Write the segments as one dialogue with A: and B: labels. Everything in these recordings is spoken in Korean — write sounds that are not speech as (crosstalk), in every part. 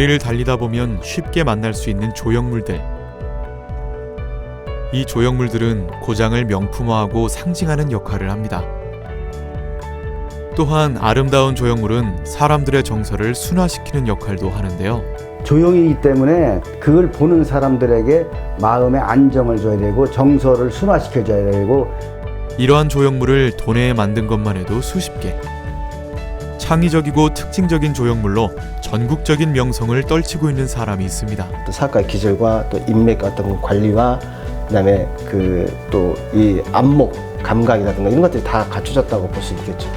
A: 거리를 달리다 보면 쉽게 만날 수 있는 조형물들. 이 조형물들은 고장을 명품화하고 상징하는 역할을 합니다. 또한 아름다운 조형물은 사람들의 정서를 순화시키는 역할도 하는데요.
B: 조용이기 때문에 그걸 보는 사람들에게 마음의 안정을 줘야 되고 정서를 순화시켜 줘야 되고
A: 이러한 조형물을 도내에 만든 것만 해도 수십 개. 창의적이고 특징적인 조형물로 전국적인 명성을 떨치고 있는 사람이 있습니다.
C: 또 사과의 기술과 또 인맥 어떤 관리와 그다음에 그 또 이 안목 감각이라든가 이런 것들이 다 갖춰졌다고 볼 수 있겠죠.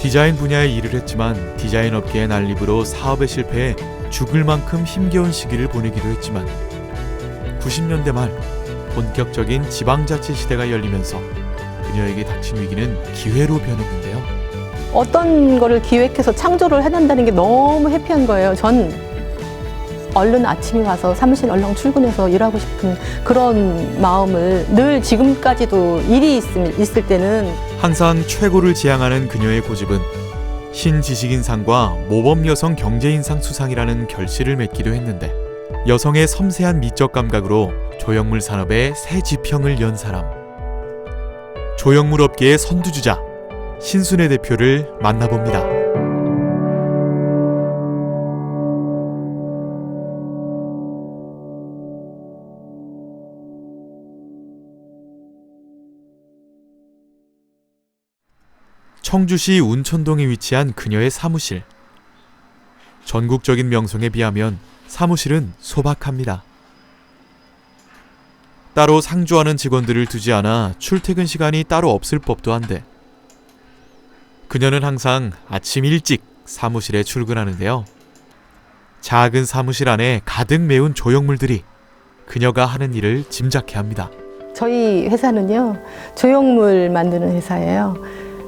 A: 디자인 분야에 일을 했지만 디자인 업계의 난립으로 사업에 실패해 죽을 만큼 힘겨운 시기를 보내기도 했지만 90년대 말 본격적인 지방자치 시대가 열리면서 그녀에게 닥친 위기는 기회로 변했는데요.
D: 어떤 거를 기획해서 창조를 해낸다는 게 너무 해피한 거예요. 전 얼른 아침에 와서 사무실 얼른 출근해서 일하고 싶은 그런 마음을 늘 지금까지도 일이 있을, 있을 때는
A: 항상 최고를 지향하는 그녀의 고집은 신지식인상과 모범 여성 경제인상 수상이라는 결실을 맺기도 했는데 여성의 섬세한 미적 감각으로 조형물 산업의 새 지평을 연 사람 조형물 업계의 선두주자 신순애 대표를 만나봅니다. 청주시 운천동에 위치한 그녀의 사무실. 전국적인 명성에 비하면 사무실은 소박합니다. 따로 상주하는 직원들을 두지 않아 출퇴근 시간이 따로 없을 법도 한데. 그녀는 항상 아침 일찍 사무실에 출근하는데요. 작은 사무실 안에 가득 메운 조형물들이 그녀가 하는 일을 짐작케 합니다.
D: 저희 회사는요 조형물 만드는 회사예요.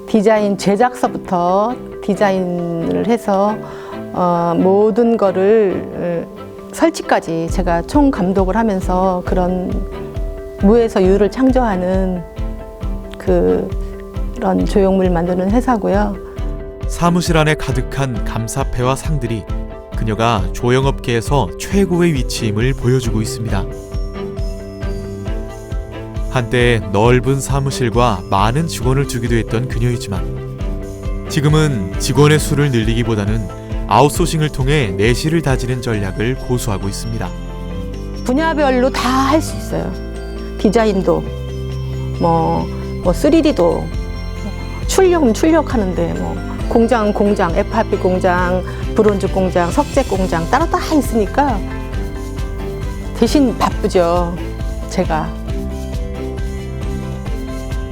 D: 디자인 제작서부터 디자인을 해서 어, 모든 거를 어, 설치까지 제가 총 감독을 하면서 그런 무에서 유를 창조하는 그, 그런 조형물 만드는 회사고요.
A: 사무실 안에 가득한 감사패와 상들이 그녀가 조형업계에서 최고의 위치임을 보여주고 있습니다. 한때 넓은 사무실과 많은 직원을 두기도 했던 그녀이지만 지금은 직원의 수를 늘리기보다는 아웃소싱을 통해 내실을 다지는 전략을 고수하고 있습니다.
D: 분야별로 다 할 수 있어요. 디자인도 뭐, 뭐 3D도 출력은 출력하는데 뭐 공장 공장 FRP 공장 브론즈 공장 석재 공장 따로 다 있으니까 대신 바쁘죠. 제가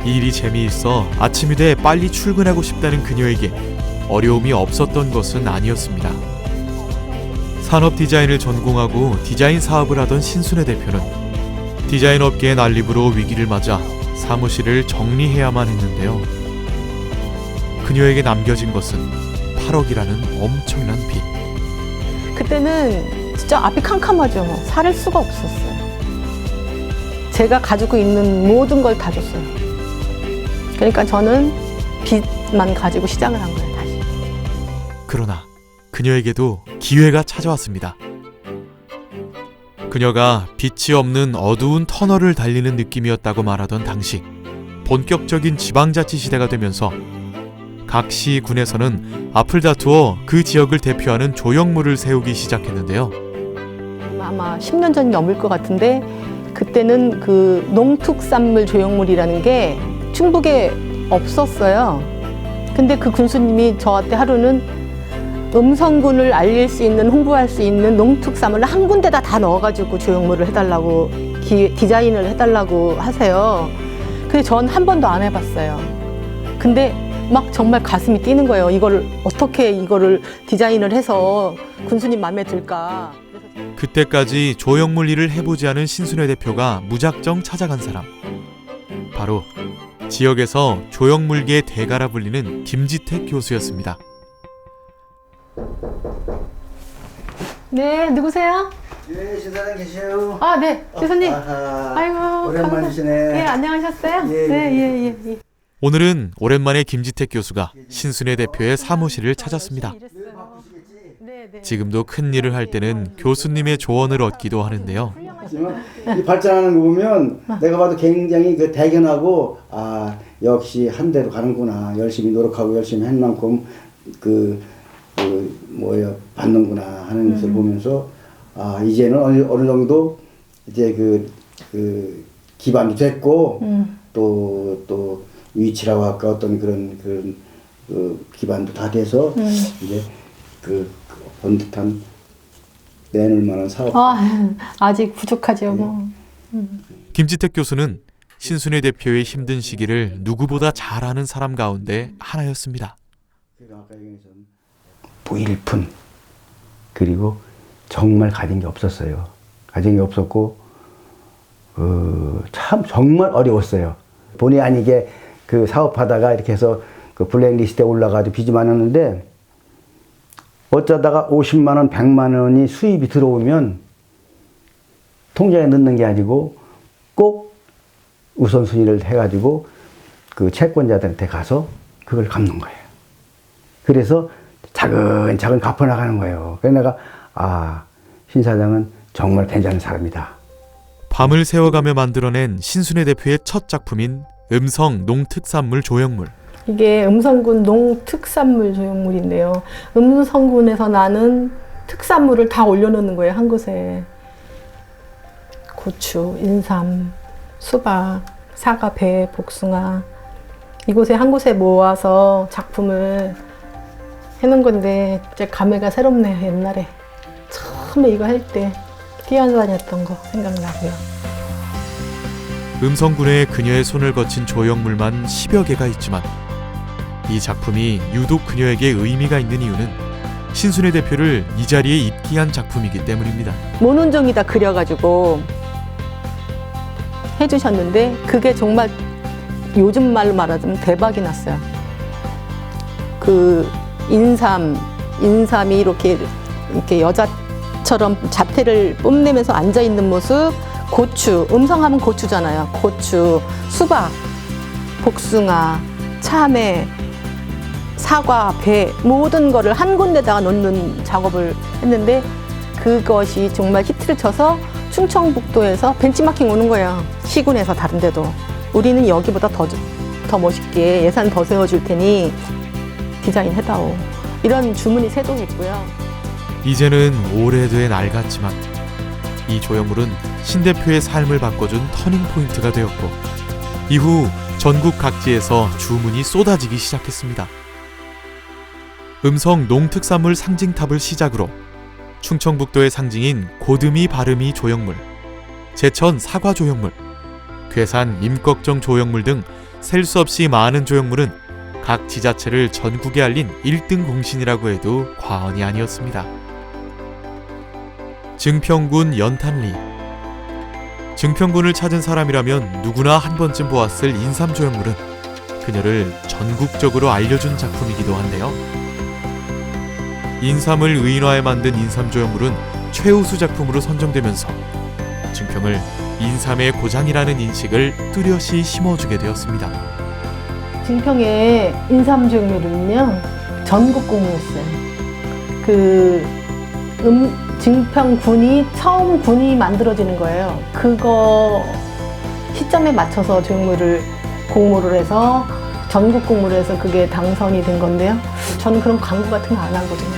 A: 일이 재미있어 아침이 돼 빨리 출근하고 싶다는 그녀에게 어려움이 없었던 것은 아니었습니다. 산업 디자인을 전공하고 디자인 사업을 하던 신순애 대표는 디자인 업계의 난립으로 위기를 맞아 사무실을 정리해야만 했는데요. 그녀에게 남겨진 것은 8억이라는 엄청난 빚.
D: 그때는 진짜 앞이 캄캄하죠. 뭐. 살을 수가 없었어요. 제가 가지고 있는 모든 걸 다 줬어요. 그러니까 저는 빚만 가지고 시작을 한 거예요, 다시.
A: 그러나 그녀에게도 기회가 찾아왔습니다. 그녀가 빛이 없는 어두운 터널을 달리는 느낌이었다고 말하던 당시 본격적인 지방자치 시대가 되면서 각 시 군에서는 앞을 다투어 그 지역을 대표하는 조형물을 세우기 시작했는데요.
D: 아마 10년 전이 넘을 것 같은데 그때는 그 농특산물 조형물이라는 게 충북에 없었어요. 근데 그 군수님이 저한테 하루는 음성군을 알릴 수 있는 홍보할 수 있는 농특산물을 한 군데다 다 넣어가지고 조형물을 해달라고 기- 디자인을 해달라고 하세요. 근데 전 한 번도 안 해봤어요. 근데 막 정말 가슴이 뛰는 거예요. 이거를 어떻게 이거를 디자인을 해서 군수님 마음에 들까?
A: 그때까지 조형물 일을 해보지 않은 신순애 대표가 무작정 찾아간 사람. 바로 지역에서 조형물계의 대가라 불리는 김지택 교수였습니다.
D: 네, 누구세요?
B: 예 신사장 계세요
D: 아, 네, 교수님.
B: 아하,
D: 아이고,
B: 오랜만이시네
D: 감사- 예, 안녕하셨어요?
B: 예,
D: 네,
B: 예.
D: 예, 예, 예.
A: 오늘은 오랜만에 김지택 교수가 신순애 대표의 사무실을 찾았습니다.
D: 네.
A: 지금도 큰 일을 할 때는 교수님의 조언을 얻기도 하는데요.
B: 이 발전하는 거 보면 내가 봐도 굉장히 그 대견하고 아 역시 한 대로 가는구나 열심히 노력하고 열심히 한 만큼 그, 그 뭐야 받는구나 하는 것을 보면서 아 이제는 어느, 어느 정도 이제 그, 그 기반도 됐고 또또 위치라고 할까 어떤 그런 그런 그 기반도 다 돼서 이제 그, 그 번듯한 내놓을 만한 사업
D: 아, (laughs) 아직 부족하죠. 뭐.
A: 김지택 교수는 신순애 대표의 힘든 시기를 누구보다 잘 아는 사람 가운데 하나였습니다.
B: 무일푼 그리고 정말 가진 게 없었어요. 가진 게 없었고 어, 참 정말 어려웠어요. 본의 아니게 그 사업하다가 이렇게 해서 그 블랙리스트에 올라가지고 빚이 많았는데 어쩌다가 50만 원, 100만 원이 수입이 들어오면 통장에 넣는 게 아니고 꼭 우선순위를 해가지고 그 채권자들한테 가서 그걸 갚는 거예요. 그래서 차근차근 갚아나가는 거예요. 그래서 내가 아, 신 사장은 정말 괜찮은 사람이다.
A: 밤을 새워가며 만들어낸 신순애 대표의 첫 작품인 음성 농특산물 조형물.
D: 이게 음성군 농특산물 조형물인데요. 음성군에서 나는 특산물을 다 올려놓는 거예요, 한 곳에. 고추, 인삼, 수박, 사과, 배, 복숭아. 이곳에 한 곳에 모아서 작품을 해놓은 건데, 이제 감회가 새롭네요, 옛날에. 처음에 이거 할 때 뛰어다녔던 거 생각나고요.
A: 음성군의 그녀의 손을 거친 조형물만 10여 개가 있지만 이 작품이 유독 그녀에게 의미가 있는 이유는 신순애 대표를 이 자리에 입기한 작품이기 때문입니다.
D: 모논종이다 그려가지고 해주셨는데 그게 정말 요즘 말로 말하자면 대박이 났어요. 그 인삼, 인삼이 이렇게 이렇게 여자처럼 자태를 뽐내면서 앉아 있는 모습, 고추, 음성하면 고추잖아요. 고추, 수박, 복숭아, 참외, 사과, 배 모든 거를 한 군데다가 놓는 작업을 했는데 그것이 정말 히트를 쳐서 충청북도에서 벤치마킹 오는 거예요. 시군에서 다른 데도. 우리는 여기보다 더, 더 멋있게 예산 더 세워줄 테니 디자인 해다오. 이런 주문이 세동했고요.
A: 이제는 오래된 알 같지만 이 조형물은 신 대표의 삶을 바꿔준 터닝 포인트가 되었고 이후 전국 각지에서 주문이 쏟아지기 시작했습니다. 음성 농특산물 상징탑을 시작으로 충청북도의 상징인 고드미 바르미 조형물, 제천 사과 조형물, 괴산 임꺽정 조형물 등 셀 수 없이 많은 조형물은 각 지자체를 전국에 알린 1등 공신이라고 해도 과언이 아니었습니다. 증평군 연탄리 증평군을 찾은 사람이라면 누구나 한 번쯤 보았을 인삼 조형물은 그녀를 전국적으로 알려준 작품이기도 한데요. 인삼을 의인화해 만든 인삼 조형물은 최우수 작품으로 선정되면서 증평을 인삼의 고장이라는 인식을 뚜렷이 심어주게 되었습니다.
D: 증평의 인삼 조형물은요 전국 공모였어요. 그 음, 증평군이 처음 군이 만들어지는 거예요. 그거 시점에 맞춰서 조형물을 공모를 해서 전국 공모를 해서 그게 당선이 된 건데요. 저는 그런 광고 같은 거 안 하거든요.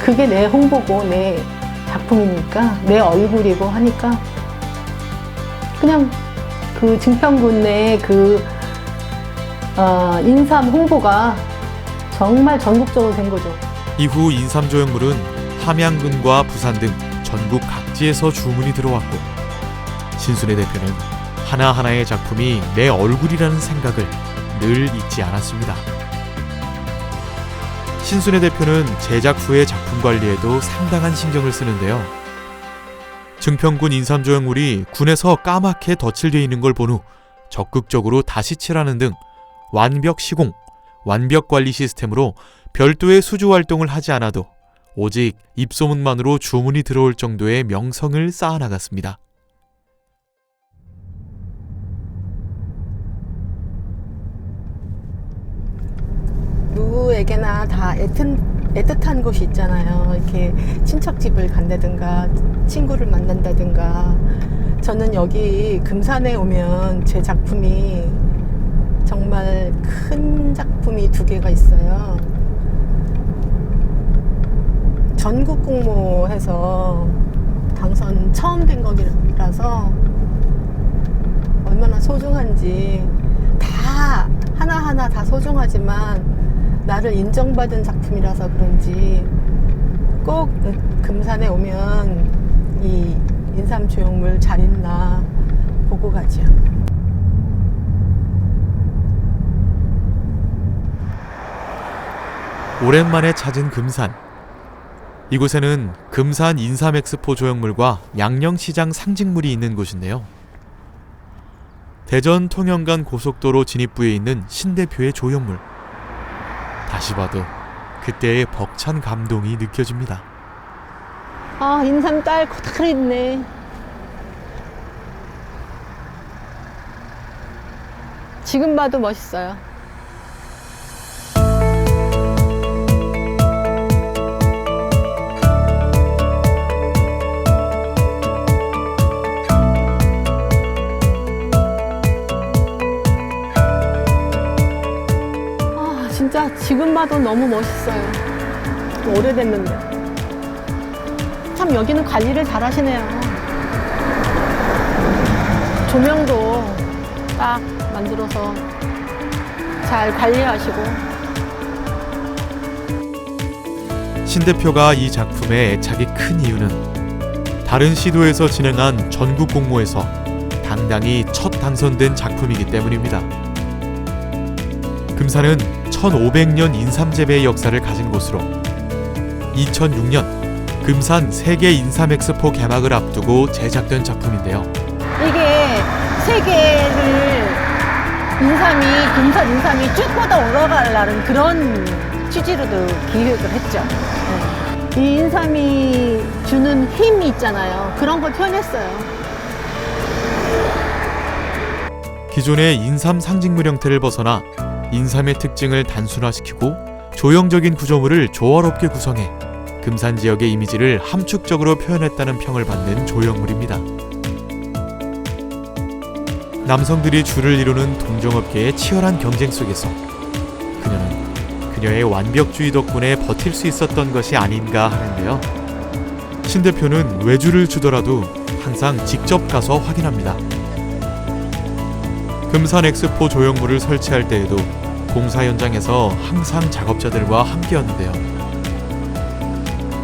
D: 그게 내 홍보고 내 작품이니까 내 얼굴이고 하니까 그냥 그 증평군 내에 그 어, 인삼 홍보가 정말 전국적으로 된 거죠.
A: 이후 인삼 조형물은 함양군과 부산 등 전국 각지에서 주문이 들어왔고 신순애 대표는 하나하나의 작품이 내 얼굴이라는 생각을 늘 잊지 않았습니다. 신순애 대표는 제작 후의 작품 관리에도 상당한 신경을 쓰는데요. 증평군 인삼 조형물이 군에서 까맣게 덧칠되어 있는 걸 본 후 적극적으로 다시 칠하는 등 완벽 시공, 완벽 관리 시스템으로 별도의 수주 활동을 하지 않아도 오직 입소문만으로 주문이 들어올 정도의 명성을 쌓아나갔습니다.
D: 누구에게나 다 애튼 애틋한 곳이 있잖아요. 이렇게 친척집을 간다든가 친구를 만난다든가 저는 여기 금산에 오면 제 작품이 정말 큰 작품이 두 개가 있어요. 전국 공모해서 당선 처음 된 거라서 얼마나 소중한지 다 하나하나 다 소중하지만 나를 인정받은 작품이라서 그런지 꼭 금산에 오면 이 인삼 조형물 잘 있나 보고 가죠.
A: 오랜만에 찾은 금산. 이곳에는 금산 인삼엑스포 조형물과 양령시장 상징물이 있는 곳인데요. 대전 통영간 고속도로 진입부에 있는 신대표의 조형물. 다시 봐도 그때의 벅찬 감동이 느껴집니다.
D: 아 인삼 딸 그대로 있네. 지금 봐도 멋있어요. 지금 봐도 너무 멋있어요. 오래됐는데. 참 여기는 관리를 잘 하시네요. 조명도 딱 만들어서 잘 관리하시고
A: 신 대표가 이 작품에 애착이 큰 이유는 다른 시도에서 진행한 전국 공모에서 당당히 첫 당선된 작품이기 때문입니다. 금산은 1500년 인삼 재배의 역사를 가진 곳으로 2006년 금산 세계 인삼 엑스포 개막을 앞두고 제작된 작품인데요.
D: 이게 세계를 인삼이 금산 인삼이 쭉 뻗어 올라가려는 그런 취지로도 기획을 했죠. 네. 이 인삼이 주는 힘이 있잖아요. 그런 걸 표현했어요.
A: 기존의 인삼 상징물 형태를 벗어나 인삼의 특징을 단순화시키고 조형적인 구조물을 조화롭게 구성해 금산 지역의 이미지를 함축적으로 표현했다는 평을 받는 조형물입니다. 남성들이 줄을 이루는 동종업계의 치열한 경쟁 속에서 그녀는 그녀의 완벽주의 덕분에 버틸 수 있었던 것이 아닌가 하는데요. 신 대표는 외주를 주더라도 항상 직접 가서 확인합니다. 금산 엑스포 조형물을 설치할 때에도 공사 현장에서 항상 작업자들과 함께였는데요.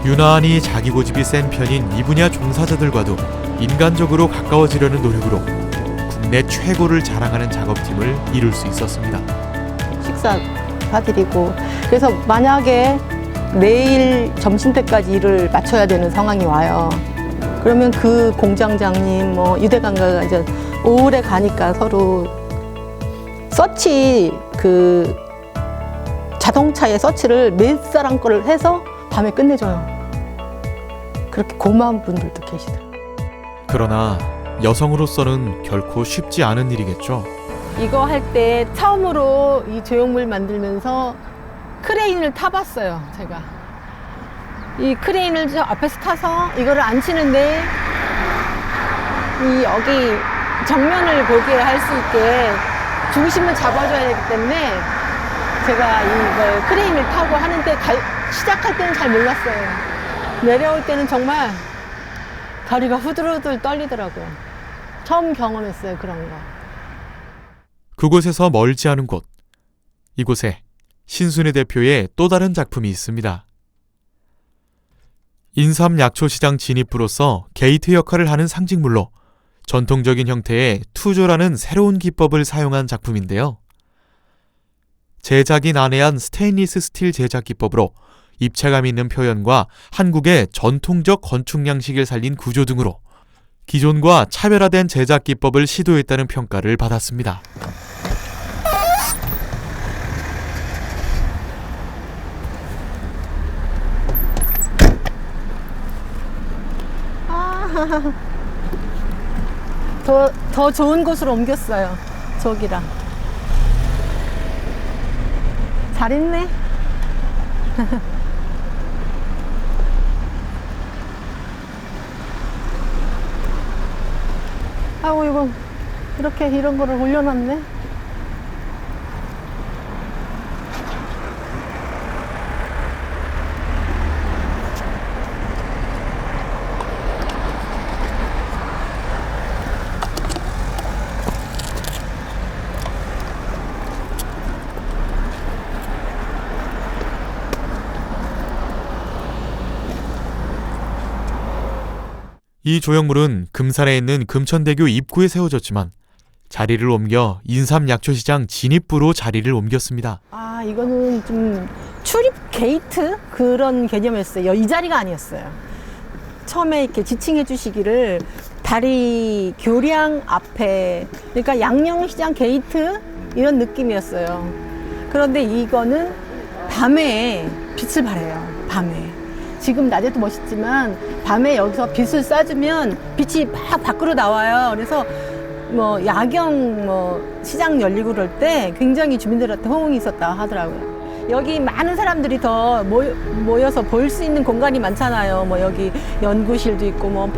A: 유난히 자기 고집이 센 편인 이 분야 종사자들과도 인간적으로 가까워지려는 노력으로 국내 최고를 자랑하는 작업팀을 이룰 수 있었습니다.
D: 식사 사드리고 그래서 만약에 내일 점심 때까지 일을 마쳐야 되는 상황이 와요. 그러면 그 공장장님 뭐 유대관가가 이제 오래 가니까 서로 서치 그 자동차의 서치를 몇 사람 거를 해서 밤에 끝내줘요. 그렇게 고마운 분들도 계시더라고요.
A: 그러나 여성으로서는 결코 쉽지 않은 일이겠죠.
D: 이거 할 때 처음으로 이 조형물 만들면서 크레인을 타봤어요, 제가. 이 크레인을 저 앞에서 타서 이거를 안 치는데 이 여기 정면을 보게 할 수 있게 중심을 잡아줘야 되기 때문에 제가 이걸 크레인을 타고 하는데 갈- 시작할 때는 잘 몰랐어요. 내려올 때는 정말 다리가 후들후들 떨리더라고요. 처음 경험했어요, 그런 거.
A: 그곳에서 멀지 않은 곳. 이곳에 신순애 대표의 또 다른 작품이 있습니다. 인삼 약초시장 진입부로서 게이트 역할을 하는 상징물로 전통적인 형태의 투조라는 새로운 기법을 사용한 작품인데요. 제작이 난해한 스테인리스 스틸 제작 기법으로 입체감 있는 표현과 한국의 전통적 건축 양식을 살린 구조 등으로 기존과 차별화된 제작 기법을 시도했다는 평가를 받았습니다.
D: 더, 더 좋은 곳으로 옮겼어요. 저기랑. 잘 있네. (laughs) 아우, 이거, 이렇게 이런 거를 올려놨네.
A: 이 조형물은 금산에 있는 금천대교 입구에 세워졌지만 자리를 옮겨 인삼 약초시장 진입부로 자리를 옮겼습니다.
D: 아 이거는 좀 출입 게이트 그런 개념이었어요. 이 자리가 아니었어요. 처음에 이렇게 지칭해 주시기를 다리 교량 앞에 그러니까 양령시장 게이트 이런 느낌이었어요. 그런데 이거는 밤에 빛을 발해요. 밤에. 지금 낮에도 멋있지만 밤에 여기서 빛을 쏴주면 빛이 막 밖으로 나와요. 그래서 뭐 야경 뭐 시장 열리고 그럴 때 굉장히 주민들한테 호응이 있었다 하더라고요. 여기 많은 사람들이 더 모여, 모여서 볼 수 있는 공간이 많잖아요. 뭐 여기 연구실도 있고 뭐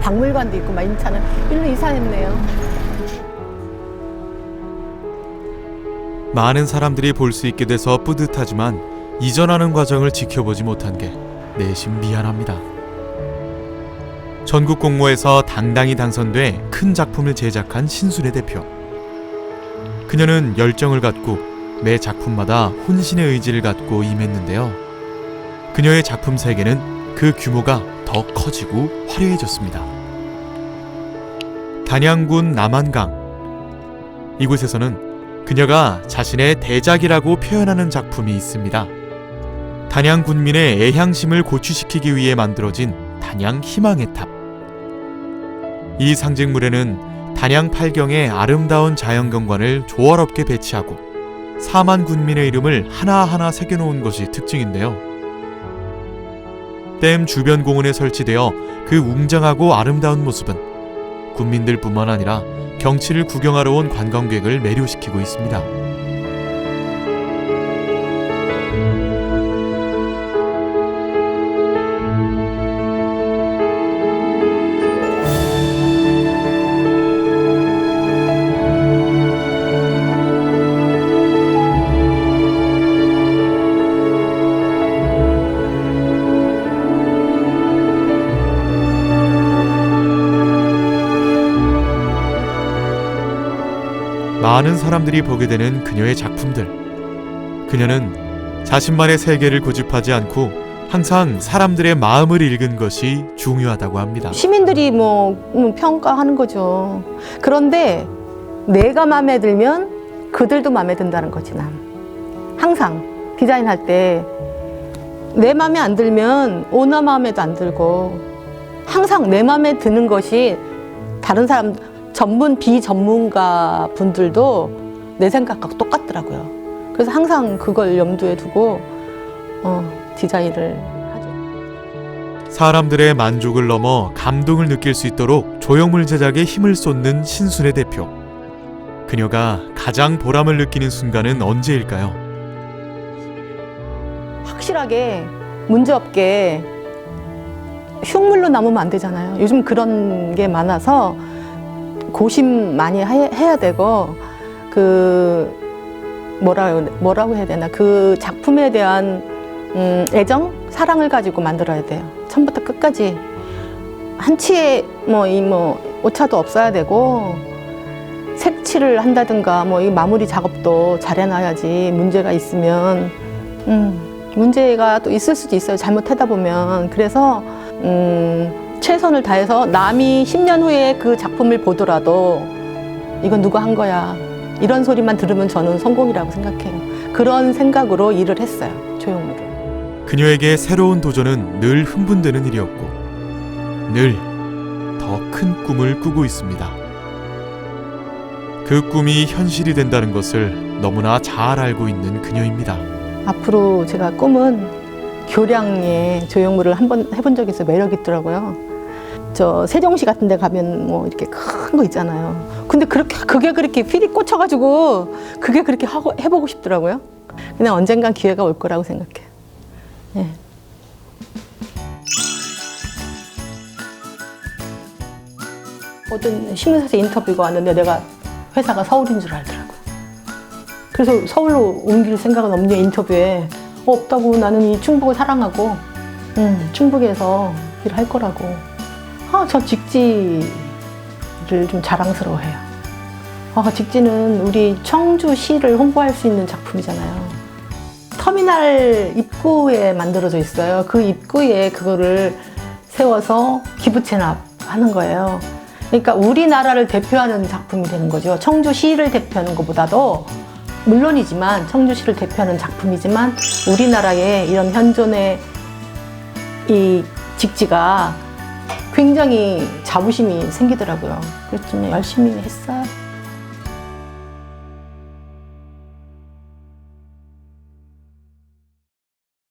D: 박물관도 있고 막 있잖아요. 일로 이사했네요.
A: 많은 사람들이 볼 수 있게 돼서 뿌듯하지만 이전하는 과정을 지켜보지 못한 게 내심 미안합니다. 전국 공모에서 당당히 당선돼 큰 작품을 제작한 신순애 대표. 그녀는 열정을 갖고 매 작품마다 혼신의 의지를 갖고 임했는데요. 그녀의 작품 세계는 그 규모가 더 커지고 화려해졌습니다. 단양군 남한강 이곳에서는 그녀가 자신의 대작이라고 표현하는 작품이 있습니다. 단양 군민의 애향심을 고취시키기 위해 만들어진 단양 희망의 탑. 이 상징물에는 단양 팔경의 아름다운 자연경관을 조화롭게 배치하고 4만 군민의 이름을 하나하나 새겨놓은 것이 특징인데요. 댐 주변 공원에 설치되어 그 웅장하고 아름다운 모습은 군민들뿐만 아니라 경치를 구경하러 온 관광객을 매료시키고 있습니다. 많은 사람들이 보게 되는 그녀의 작품들. 그녀는 자신만의 세계를 고집하지 않고 항상 사람들의 마음을 읽은 것이 중요하다고 합니다.
D: 시민들이 뭐 음, 평가하는 거죠. 그런데 내가 마음에 들면 그들도 마음에 든다는 거지 난. 항상 디자인할 때 내 마음에 안 들면 오나 마음에도 안 들고 항상 내 마음에 드는 것이 다른 사람 전문 비전문가 분들도 내 생각과 똑같더라고요. 그래서 항상 그걸 염두에 두고 어, 디자인을 하죠.
A: 사람들의 만족을 넘어 감동을 느낄 수 있도록 조형물 제작에 힘을 쏟는 신순애 대표. 그녀가 가장 보람을 느끼는 순간은 언제일까요?
D: 확실하게 문제 없게 흉물로 남으면 안 되잖아요. 요즘 그런 게 많아서 고심 많이 해, 해야 되고 그 뭐라 뭐라고 해야 되나 그 작품에 대한 음, 애정 사랑을 가지고 만들어야 돼요. 처음부터 끝까지 한치의 뭐이뭐 오차도 없어야 되고 색칠을 한다든가 뭐 이 마무리 작업도 잘 해놔야지 문제가 있으면 음. 문제가 또 있을 수도 있어요. 잘못하다 보면. 그래서, 음, 최선을 다해서 남이 10년 후에 그 작품을 보더라도 이건 누가 한 거야. 이런 소리만 들으면 저는 성공이라고 생각해요. 그런 생각으로 일을 했어요. 조형물을.
A: 그녀에게 새로운 도전은 늘 흥분되는 일이었고 늘 더 큰 꿈을 꾸고 있습니다. 그 꿈이 현실이 된다는 것을 너무나 잘 알고 있는 그녀입니다.
D: 앞으로 제가 꿈은 교량의 조형물을 한번 해본 적이 있어요. 매력 있더라고요. 저 세종시 같은 데 가면 뭐 이렇게 큰 거 있잖아요. 근데 그렇게 그게 그렇게 필이 꽂혀가지고 그게 그렇게 하고 해보고 싶더라고요. 그냥 언젠간 기회가 올 거라고 생각해요. 예. 어떤 신문사에서 인터뷰가 왔는데 내가 회사가 서울인 줄 알더라고. 그래서 서울로 옮길 생각은 없냐 인터뷰에 어, 없다고 나는 이 충북을 사랑하고 음, 충북에서 일할 거라고. 아, 저 직지를 좀 자랑스러워해요. 아, 직지는 우리 청주시를 홍보할 수 있는 작품이잖아요. 터미널 입구에 만들어져 있어요. 그 입구에 그거를 세워서 기부 체납하는 거예요. 그러니까 우리나라를 대표하는 작품이 되는 거죠. 청주시를 대표하는 것보다도 물론이지만 청주시를 대표하는 작품이지만 우리나라의 이런 현존의 이 직지가 굉장히 자부심이 생기더라고요. 좀 열심히 했어요.